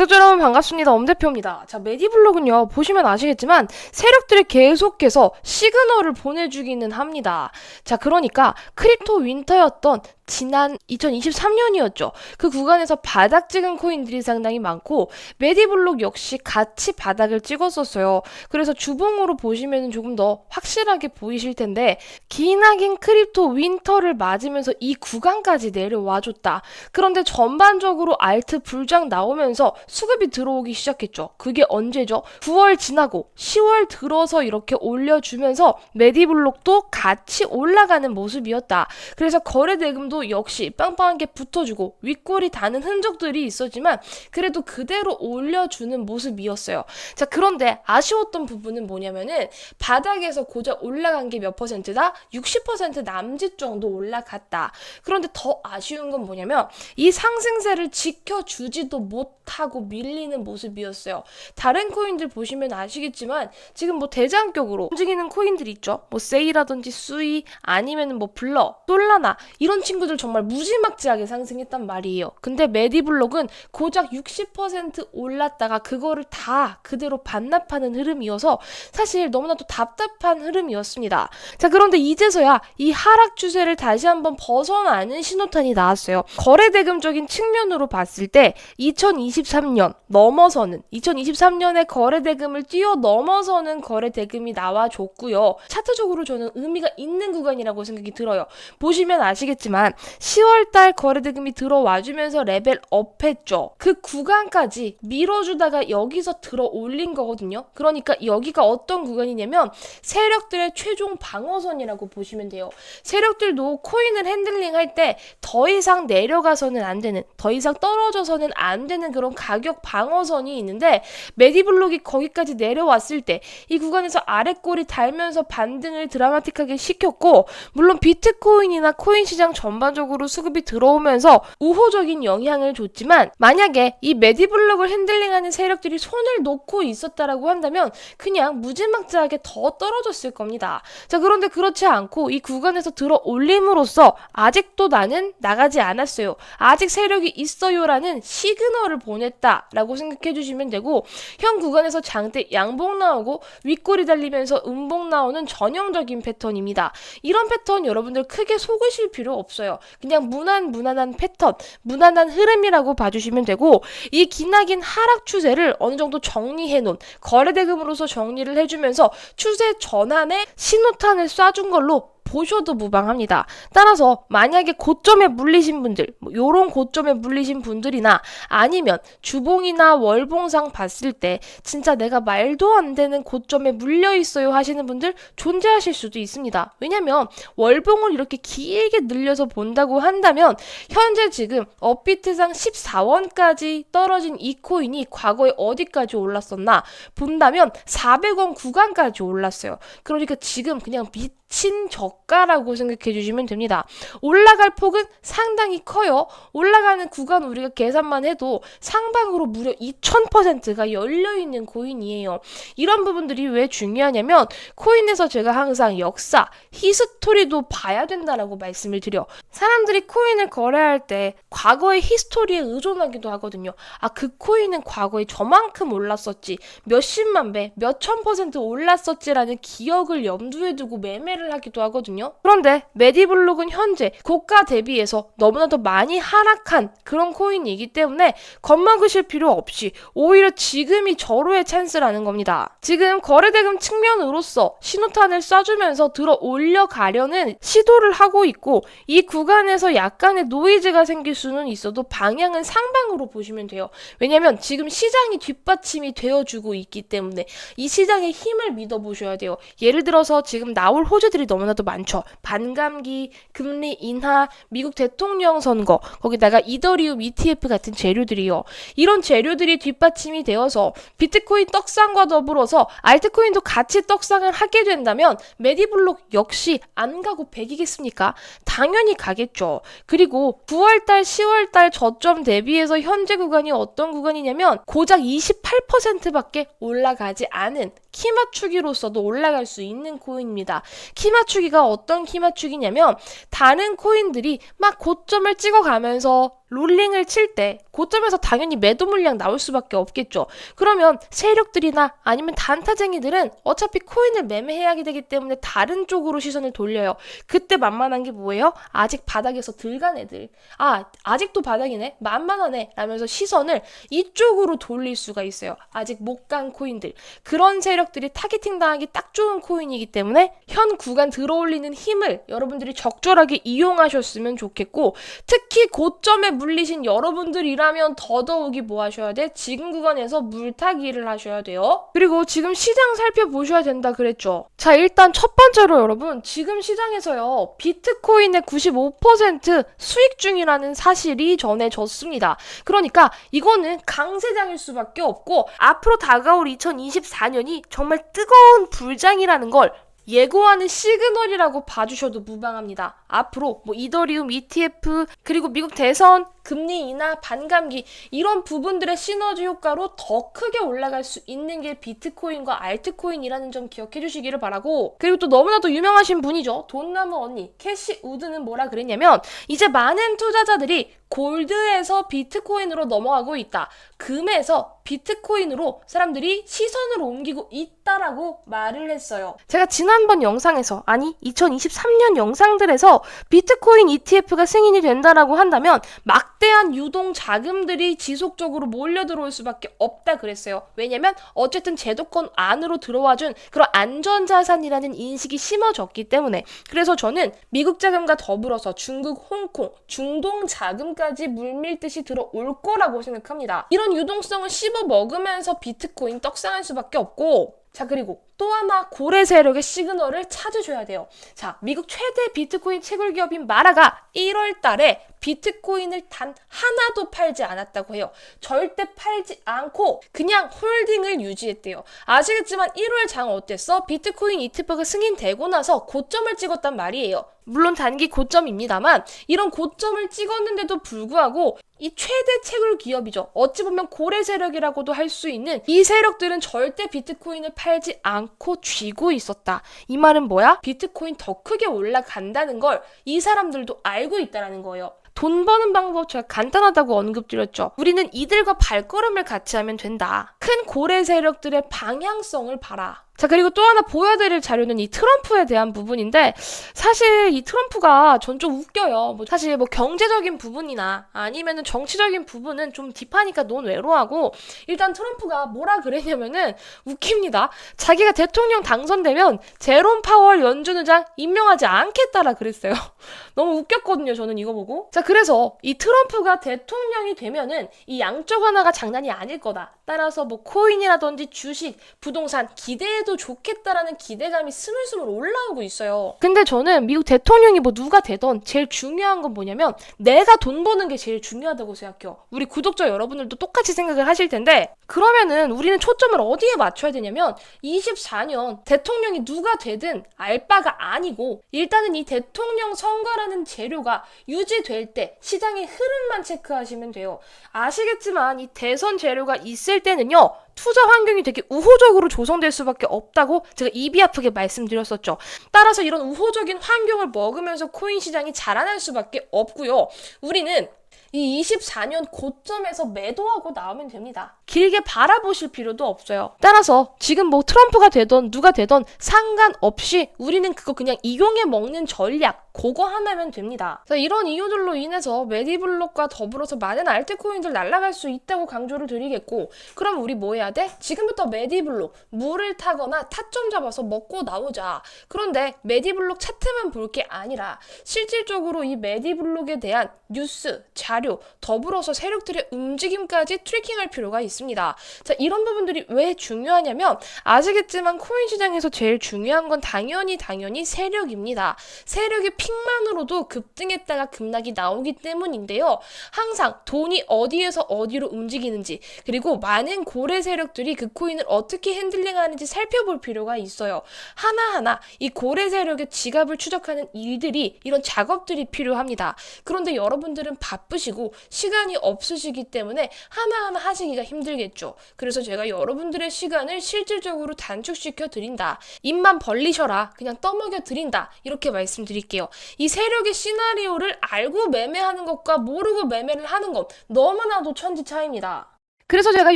구독자 여러분 반갑습니다. 엄대표입니다. 자, 메디블록은요, 보시면 아시겠지만, 세력들이 계속해서 시그널을 보내주기는 합니다. 자, 그러니까, 크립토 윈터였던 지난 2023년이었죠. 그 구간에서 바닥 찍은 코인들이 상당히 많고, 메디블록 역시 같이 바닥을 찍었었어요. 그래서 주봉으로 보시면 조금 더 확실하게 보이실 텐데, 기나긴 크립토 윈터를 맞으면서 이 구간까지 내려와줬다. 그런데 전반적으로 알트 불장 나오면서 수급이 들어오기 시작했죠. 그게 언제죠? 9월 지나고 10월 들어서 이렇게 올려주면서 메디블록도 같이 올라가는 모습이었다. 그래서 거래 대금도 역시 빵빵하게 붙어주고 윗골이 다는 흔적들이 있었지만 그래도 그대로 올려주는 모습이었어요. 자, 그런데 아쉬웠던 부분은 뭐냐면은 바닥에서 고작 올라간 게 몇 퍼센트다? 60% 남짓 정도 올라갔다. 그런데 더 아쉬운 건 뭐냐면 이 상승세를 지켜주지도 못하고 밀리는 모습이었어요. 다른 코인들 보시면 아시겠지만 지금 뭐 대장격으로 움직이는 코인들 있죠. 뭐 세이라든지 수이 아니면 뭐 블러, 솔라나 이런 친구들 정말 무지막지하게 상승했단 말이에요. 근데 메디블록은 고작 60% 올랐다가 그거를 다 그대로 반납하는 흐름이어서 사실 너무나도 답답한 흐름이었습니다. 자, 그런데 이제서야 이 하락 추세를 다시 한번 벗어나는 신호탄이 나왔어요. 거래 대금적인 측면으로 봤을 때 2023년 넘어서는 2023년에 거래 대금을 뛰어 넘어서는 거래 대금이 나와줬고요. 차트적으로 저는 의미가 있는 구간이라고 생각이 들어요. 보시면 아시겠지만 10월달 거래 대금이 들어와주면서 레벨 업했죠. 그 구간까지 밀어주다가 여기서 들어 올린 거거든요. 그러니까 여기가 어떤 구간이냐면 세력들의 최종 방어선이라고 보시면 돼요. 세력들도 코인을 핸들링 할 때 더 이상 내려가서는 안 되는, 더 이상 떨어져서는 안 되는 그런 가격 방어선이 있는데 메디블록이 거기까지 내려왔을 때 이 구간에서 아래골이 달면서 반등을 드라마틱하게 시켰고 물론 비트코인이나 코인 시장 전반 적으로 수급이 들어오면서 우호적인 영향을 줬지만 만약에 이 메디블록을 핸들링하는 세력들이 손을 놓고 있었다라고 한다면 그냥 무지막지하게 더 떨어졌을 겁니다. 자 그런데 그렇지 않고 이 구간에서 들어 올림으로써 아직도 나는 나가지 않았어요. 아직 세력이 있어요라는 시그널을 보냈다라고 생각해 주시면 되고 현 구간에서 장대 양봉 나오고 윗골이 달리면서 음봉 나오는 전형적인 패턴입니다. 이런 패턴 여러분들 크게 속으실 필요 없어요. 그냥 무난 무난한 패턴, 무난한 흐름이라고 봐주시면 되고 이 기나긴 하락 추세를 어느 정도 정리해 놓은 거래 대금으로서 정리를 해주면서 추세 전환에 신호탄을 쏴준 걸로 보셔도 무방합니다. 따라서 만약에 고점에 물리신 분들, 뭐 요런 고점에 물리신 분들이나 아니면 주봉이나 월봉상 봤을 때 진짜 내가 말도 안 되는 고점에 물려 있어요 하시는 분들 존재하실 수도 있습니다. 왜냐면 월봉을 이렇게 길게 늘려서 본다고 한다면 현재 지금 업비트상 14원까지 떨어진 이 코인이 과거에 어디까지 올랐었나 본다면 400원 구간까지 올랐어요. 그러니까 지금 그냥 밑미 친 저가라고 생각해 주시면 됩니다. 올라갈 폭은 상당히 커요. 올라가는 구간 우리가 계산만 해도 상방으로 무려 2000%가 열려 있는 코인이에요. 이런 부분들이 왜 중요하냐면 코인에서 제가 항상 역사, 히스토리도 봐야 된다라고 말씀을 드려. 사람들이 코인을 거래할 때 과거의 히스토리에 의존하기도 하거든요. 아, 그 코인은 과거에 저만큼 올랐었지. 몇십만 배, 몇천 퍼센트 올랐었지라는 기억을 염두에 두고 매매를 판매를 하기도 하거든요. 그런데 메디블록은 현재 고가 대비해서 너무나도 많이 하락한 그런 코인이기 때문에 겁먹으실 필요 없이 오히려 지금이 절호의 찬스라는 겁니다. 지금 거래대금 측면으로서 신호탄을 쏴주면서 들어 올려가려는 시도를 하고 있고 이 구간에서 약간의 노이즈가 생길 수는 있어도 방향은 상방으로 보시면 돼요. 왜냐면 지금 시장이 뒷받침이 되어주고 있기 때문에 이 시장의 힘을 믿어보셔야 돼요. 예를 들어서 지금 나올 호재 소재들이 너무나도 많죠. 반감기, 금리 인하, 미국 대통령 선거, 거기다가 이더리움 ETF 같은 재료들이요. 이런 재료들이 뒷받침이 되어서 비트코인 떡상과 더불어서 알트코인도 같이 떡상을 하게 된다면 메디블록 역시 안 가고 100이겠습니까? 당연히 가겠죠. 그리고 9월달, 10월달 저점 대비해서 현재 구간이 어떤 구간이냐면 고작 28%밖에 올라가지 않은 키 맞추기로서도 올라갈 수 있는 코인입니다. 키 맞추기가 어떤 키 맞추기냐면 다른 코인들이 막 고점을 찍어가면서 롤링을 칠 때 고점에서 당연히 매도 물량 나올 수밖에 없겠죠. 그러면 세력들이나 아니면 단타쟁이들은 어차피 코인을 매매해야 되기 때문에 다른 쪽으로 시선을 돌려요. 그때 만만한 게 뭐예요? 아직 바닥에서 들간 애들. 아, 아직도 바닥이네? 만만하네? 라면서 시선을 이쪽으로 돌릴 수가 있어요. 아직 못 간 코인들. 그런 세력들이 타겟팅 당하기 딱 좋은 코인이기 때문에 현 구간 들어올리는 힘을 여러분들이 적절하게 이용하셨으면 좋겠고 특히 고점에 물리신 여러분들이라면 더더욱이 뭐 하셔야 돼? 지금 구간에서 물타기를 하셔야 돼요. 그리고 지금 시장 살펴보셔야 된다 그랬죠. 자, 일단 첫 번째로 여러분, 지금 시장에서요, 비트코인의 95% 수익 중이라는 사실이 전해졌습니다. 그러니까 이거는 강세장일 수밖에 없고, 앞으로 다가올 2024년이 정말 뜨거운 불장이라는 걸 예고하는 시그널이라고 봐주셔도 무방합니다. 앞으로 뭐 이더리움 ETF 그리고 미국 대선 금리 인하 반감기 이런 부분들의 시너지 효과로 더 크게 올라갈 수 있는 게 비트코인과 알트코인이라는 점 기억해 주시기를 바라고 그리고 또 너무나도 유명하신 분이죠. 돈나무 언니 캐시 우드는 뭐라 그랬냐면 이제 많은 투자자들이 골드에서 비트코인으로 넘어가고 있다. 금에서 비트코인으로 사람들이 시선을 옮기고 있다라고 말을 했어요. 제가 지난번 영상에서 아니 2023년 영상들에서 비트코인 ETF가 승인이 된다라고 한다면 막 대한 유동 자금들이 지속적으로 몰려 들어올 수밖에 없다 그랬어요. 왜냐면 어쨌든 제도권 안으로 들어와준 그런 안전자산이라는 인식이 심어졌기 때문에 그래서 저는 미국 자금과 더불어서 중국, 홍콩, 중동 자금까지 물밀듯이 들어올 거라고 생각합니다. 이런 유동성을 씹어 먹으면서 비트코인 떡상할 수밖에 없고 자, 그리고 또 하나 고래 세력의 시그널을 찾으셔야 돼요. 자, 미국 최대 비트코인 채굴 기업인 마라가 1월 달에 비트코인을 단 하나도 팔지 않았다고 해요. 절대 팔지 않고 그냥 홀딩을 유지했대요. 아시겠지만 1월 장 어땠어? 비트코인 ETF가 승인되고 나서 고점을 찍었단 말이에요. 물론 단기 고점입니다만 이런 고점을 찍었는데도 불구하고 이 최대 채굴 기업이죠. 어찌 보면 고래 세력이라고도 할 수 있는 이 세력들은 절대 비트코인을 팔지 않고 쥐고 있었다. 이 말은 뭐야? 비트코인 더 크게 올라간다는 걸 이 사람들도 알고 있다라는 거예요. 돈 버는 방법 제가 간단하다고 언급드렸죠. 우리는 이들과 발걸음을 같이 하면 된다. 큰 고래 세력들의 방향성을 봐라. 자, 그리고 또 하나 보여드릴 자료는 이 트럼프에 대한 부분인데, 사실 이 트럼프가 전 좀 웃겨요. 뭐 사실 뭐 경제적인 부분이나 아니면은 정치적인 부분은 좀 딥하니까 논 외로 하고, 일단 트럼프가 뭐라 그랬냐면은 웃깁니다. 자기가 대통령 당선되면 제롬 파월 연준 의장 임명하지 않겠다라 그랬어요. 너무 웃겼거든요. 저는 이거 보고. 자, 그래서 이 트럼프가 대통령이 되면은 이 양쪽 하나가 장난이 아닐 거다. 따라서 뭐 코인이라든지 주식, 부동산 기대 해도 좋겠다라는 기대감이 스물스물 올라오고 있어요. 근데 저는 미국 대통령이 뭐 누가 되던 제일 중요한 건 뭐냐면 내가 돈 버는 게 제일 중요하다고 생각해요. 우리 구독자 여러분들도 똑같이 생각을 하실 텐데 그러면은 우리는 초점을 어디에 맞춰야 되냐면 24년 대통령이 누가 되든 알 바가 아니고 일단은 이 대통령 선거라는 재료가 유지될 때 시장의 흐름만 체크하시면 돼요. 아시겠지만 이 대선 재료가 있을 때는요. 투자 환경이 되게 우호적으로 조성될 수밖에 없다고 제가 입이 아프게 말씀드렸었죠. 따라서 이런 우호적인 환경을 먹으면서 코인 시장이 자라날 수밖에 없고요. 우리는 이 24년 고점에서 매도하고 나오면 됩니다. 길게 바라보실 필요도 없어요. 따라서 지금 뭐 트럼프가 되던 누가 되던 상관없이 우리는 그거 그냥 이용해 먹는 전략 그거 하나면 됩니다. 자, 이런 이유들로 인해서 메디블록과 더불어서 많은 알트코인들 날아갈 수 있다고 강조를 드리겠고 그럼 우리 뭐 해야 돼? 지금부터 메디블록 물을 타거나 타점 잡아서 먹고 나오자. 그런데 메디블록 차트만 볼 게 아니라 실질적으로 이 메디블록에 대한 뉴스, 자료, 더불어서 세력들의 움직임까지 트래킹할 필요가 있습니다. 자, 이런 부분들이 왜 중요하냐면 아시겠지만 코인 시장에서 제일 중요한 건 당연히 당연히 세력입니다. 세력의 픽만으로도 급등했다가 급락이 나오기 때문인데요. 항상 돈이 어디에서 어디로 움직이는지 그리고 많은 고래 세력들이 그 코인을 어떻게 핸들링하는지 살펴볼 필요가 있어요. 하나하나 이 고래 세력의 지갑을 추적하는 일들이 이런 작업들이 필요합니다. 그런데 여러분들은 바쁘시고 시간이 없으시기 때문에 하나하나 하시기가 힘들겠죠. 그래서 제가 여러분들의 시간을 실질적으로 단축시켜 드린다. 입만 벌리셔라. 그냥 떠먹여 드린다. 이렇게 말씀드릴게요. 이 세력의 시나리오를 알고 매매하는 것과 모르고 매매를 하는 것 너무나도 천지 차이입니다. 그래서 제가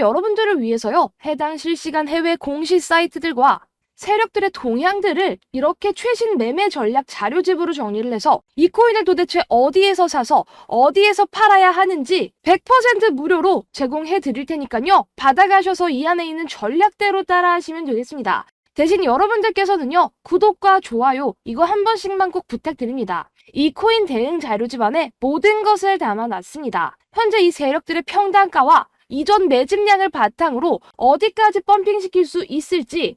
여러분들을 위해서요, 해당 실시간 해외 공시 사이트들과 세력들의 동향들을 이렇게 최신 매매 전략 자료집으로 정리를 해서 이 코인을 도대체 어디에서 사서 어디에서 팔아야 하는지 100% 무료로 제공해 드릴 테니까요. 받아가셔서 이 안에 있는 전략대로 따라 하시면 되겠습니다. 대신 여러분들께서는요, 구독과 좋아요, 이거 한 번씩만 꼭 부탁드립니다. 이 코인 대응 자료 집 안에 모든 것을 담아놨습니다. 현재 이 세력들의 평단가와 이전 매집량을 바탕으로 어디까지 펌핑시킬 수 있을지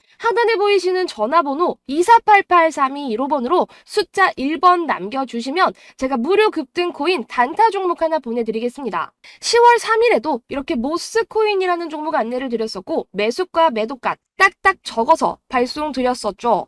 하단에 보이시는 전화번호 2488-3215번으로 숫자 1번 남겨주시면 제가 무료 급등 코인 단타 종목 하나 보내드리겠습니다. 10월 3일에도 이렇게 모스 코인이라는 종목 안내를 드렸었고 매수가 매도가 딱딱 적어서 발송 드렸었죠.